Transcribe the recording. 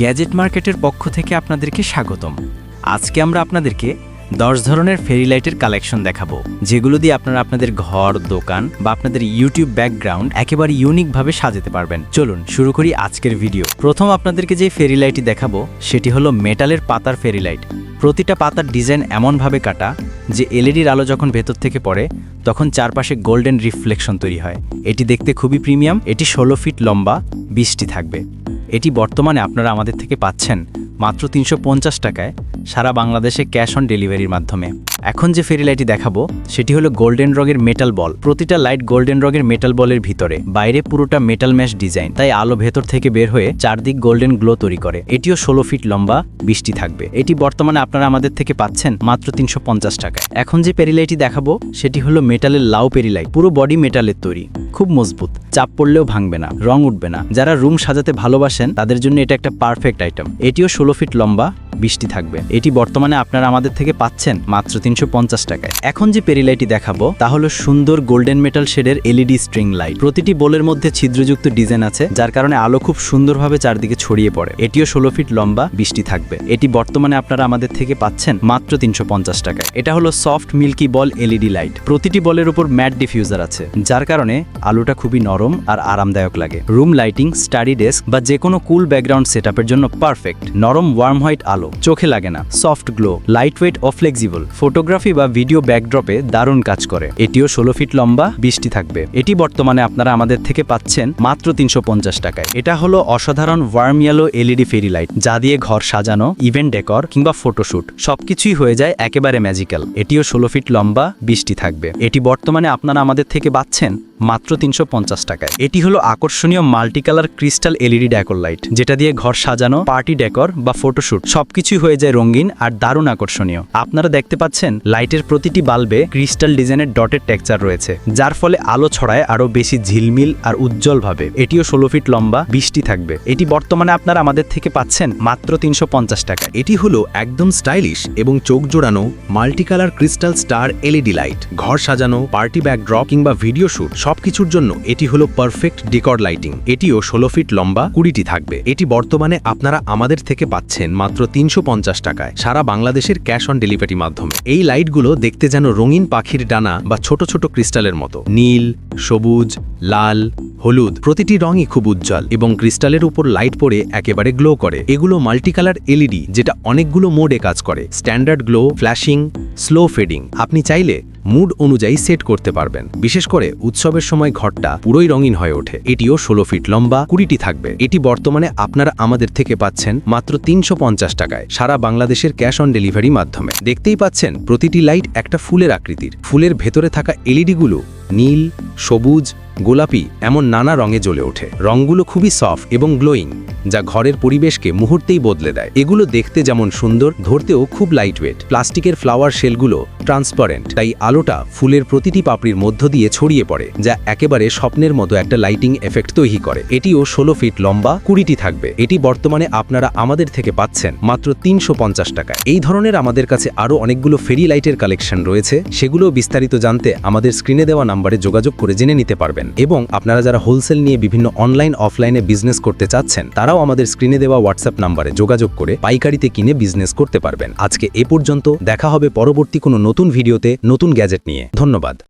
Gadget মার্কেটের পক্ষ থেকে আপনাদেরকে স্বাগতম। আজকে আমরা আপনাদেরকে দশ ধরনের ফেরি লাইটের কালেকশন দেখাবো, যেগুলো দিয়ে আপনারা আপনাদের ঘর, দোকান বা আপনাদের ইউটিউব ব্যাকগ্রাউন্ড একেবারে ইউনিকভাবে সাজাতে পারবেন। চলুন শুরু করি আজকের ভিডিও। প্রথম আপনাদেরকে যে ফেরি লাইটটি দেখাবো, সেটি হলো মেটালের পাতার ফেরি লাইট। প্রতিটা পাতার ডিজাইন এমনভাবে কাটা যে এলইডির আলো যখন ভেতর থেকে পড়ে, তখন চারপাশে গোল্ডেন রিফ্লেকশন তৈরি হয়। এটি দেখতে খুবই প্রিমিয়াম, এটি ষোলো ফিট লম্বা বিশটি থাকবে। এটি বর্তমানে আপনারা আমাদের থেকে পাচ্ছেন মাত্র তিনশো পঞ্চাশ টাকায় সারা বাংলাদেশে ক্যাশ অন ডেলিভারির মাধ্যমে। এখন যে ফেরি লাইটটি দেখাবো, সেটি হলো গোল্ডেন রগের মেটাল বল প্রতিটা লাইট গোল্ডেন রগের মেটাল বলের ভিতরে। বাইরে পুরোটা মেটাল ম্যাশ ডিজাইন তাই আলো ভেতর থেকে বের হয়ে চারদিক গোল্ডেন গ্লো তৈরি করে। এটিও ষোলো ফিট লম্বা, বৃষ্টি থাকবে। এটি বর্তমানে আপনারা আমাদের থেকে পাচ্ছেন মাত্র তিনশো পঞ্চাশ টাকায়। এখন যে পেরিলাইটটি দেখাবো, সেটি হলো মেটালের লাউ পেরিলাইট পুরো বডি মেটালের তৈরি। খুব মজবুত। চাপ পড়লেও ভাঙবে না, রং উঠবে না। যারা রুম সাজাতে ভালোবাসেন, তাদের জন্য এটা একটা পারফেক্ট আইটেম এটিও ষোলো ফিট লম্বা বৃষ্টি থাকবে। এটি বর্তমানে আপনারা আমাদের থেকে পাচ্ছেন মাত্র তিনশো পঞ্চাশ টাকায়। এখন যে পেরিলাইটি দেখাবো, তা হলো সুন্দর গোল্ডেন মেটাল শেডের এলইডি স্ট্রিং লাইট। প্রতিটি বোলের মধ্যে ছিদ্রযুক্ত ডিজাইন আছে, যার কারণে আলো খুব সুন্দরভাবে চারদিকে ছড়িয়ে পড়ে। এটিও ষোলো ফিট লম্বা, বৃষ্টি থাকবে। এটি বর্তমানে আপনারা আমাদের থেকে পাচ্ছেন মাত্র তিনশো পঞ্চাশ টাকায়। এটা হলো soft milky ball LED light. প্রতিটি বলের উপর ম্যাট ডিফিউজার আছে, যার কারণে আলোটা খুবই নরম আর আরামদায়ক লাগে। রুম লাইটিং, স্টাডি ডেস্ক বা যে কোনো কুল ব্যাকগ্রাউন্ড সেটআপের জন্য পারফেক্ট। নরম, ওয়ার্ম হোয়াইট আলো। চোখে লাগে না। সফট গ্লো লাইট ওয়েট ও ফ্লেক্সিবল ফটোগ্রাফি বা ভিডিও ব্যাকড্রপে দারুণ কাজ করে। এটিও ষোলো ফিট লম্বা, বৃষ্টি থাকবে। এটি বর্তমানে আপনারা আমাদের থেকে পাচ্ছেন মাত্র তিনশো পঞ্চাশ টাকায়। এটা হলো অসাধারণ warm yellow LED fairy light যা দিয়ে ঘর সাজানো ইভেন্ট ডেকর কিংবা ফটোশুট সবকিছুই হয়ে যায় একেবারে ম্যাজিক্যাল এটিও ষোলো ফিট লম্বা, বৃষ্টি থাকবে। এটি বর্তমানে আপনারা আমাদের থেকে পাচ্ছেন মাত্র তিনশো পঞ্চাশ টাকায়। এটি হলো আকর্ষণীয় multi colour crystal LED decor light, যেটা দিয়ে ঘর সাজানো, পার্টি ডেকর বা ফটোশুট সবকিছুই হয়ে যায় রঙিন আর দারুণ আকর্ষণীয়। আপনারা দেখতে পাচ্ছেন, লাইটের প্রতিটি বাল্বে ক্রিস্টাল ডিজাইনের ডটের টেক্সচার রয়েছে, যার ফলে আলো ছড়ায় আরও বেশি ঝিলমিল আর উজ্জ্বলভাবে এটিও ষোলো ফিট লম্বা বৃষ্টি থাকবে। এটি বর্তমানে আপনারা আমাদের থেকে পাচ্ছেন মাত্র তিনশো টাকায় এটি হলো একদম স্টাইলিশ এবং চোখ জোড়ানো multi colour crystal star LED light. ঘর সাজানো, পার্টি ব্যাকড্রপ কিংবা ভিডিও শুট সবকিছুর জন্য এটি হলো পারফেক্ট ডেকর লাইটিং এটিও ষোলো ফিট লম্বা, কুড়িটি থাকবে। এটি বর্তমানে আপনারা আমাদের থেকে পাচ্ছেন মাত্র তিনশো পঞ্চাশ টাকায় সারা বাংলাদেশের ক্যাশ অন ডেলিভারি মাধ্যমে। এই লাইটগুলো দেখতে যেন রঙিন পাখির ডানা বা ছোট ছোট ক্রিস্টালের মতো। নীল, সবুজ, লাল, হলুদ, প্রতিটি রঙই খুব উজ্জ্বল এবং ক্রিস্টালের উপর লাইট পড়ে একেবারে গ্লো করে। এগুলো মাল্টিকালার এলইডি যেটা অনেকগুলো মোডে কাজ করে। Standard glow flashing slow fading আপনি চাইলে মুড অনুযায়ী সেট করতে পারবেন। বিশেষ করে উৎসবের সময় ঘরটা পুরোই রঙিন হয়ে ওঠে। এটিও ষোলো ফিট লম্বা, কুড়িটি থাকবে। এটি বর্তমানে আপনারা আমাদের থেকে পাচ্ছেন মাত্র তিনশো পঞ্চাশ টাকায় সারা বাংলাদেশের ক্যাশ অন ডেলিভারি মাধ্যমে। দেখতেই পাচ্ছেন প্রতিটি লাইট একটা ফুলের আকৃতির। ফুলের ভেতরে থাকা এলইডিগুলো নীল, সবুজ গোলাপি এমন নানা রঙে জ্বলে ওঠে। রঙগুলো খুবই সফট এবং গ্লোয়িং যা ঘরের পরিবেশকে মুহূর্তেই বদলে দেয়। এগুলো দেখতে যেমন সুন্দর, ধরতেও খুব লাইটওয়েট প্লাস্টিকের ফ্লাওয়ার শেলগুলো ট্রান্সপারেন্ট তাই আলোটা ফুলের প্রতিটি পাপড়ির মধ্য দিয়ে ছড়িয়ে পড়ে, যা একেবারে স্বপ্নের মতো একটা লাইটিং এফেক্ট তৈরি করে। এটিও ষোলো ফিট লম্বা, কুড়িটি থাকবে। এটি বর্তমানে আপনারা আমাদের থেকে পাচ্ছেন মাত্র তিনশো পঞ্চাশ টাকায়। এই ধরনের আমাদের কাছে আরও অনেকগুলো ফেরি লাইটের কালেকশন রয়েছে। সেগুলো বিস্তারিত জানতে আমাদের স্ক্রিনে দেওয়া নাম্বারে যোগাযোগ করে জেনে নিতে পারবেন। এবং আপনারা যারা হোলসেল নিয়ে বিভিন্ন অনলাইন অফলাইনে বিজনেস করতে চাচ্ছেন, তারাও আমাদের স্ক্রিনে দেওয়া হোয়াটসঅ্যাপ নাম্বারে যোগাযোগ করে পাইকারিতে কিনে বিজনেস করতে পারবেন। আজকে এ পর্যন্ত, দেখা হবে পরবর্তী কোনো নতুন ভিডিওতে নতুন গ্যাজেট নিয়ে। ধন্যবাদ।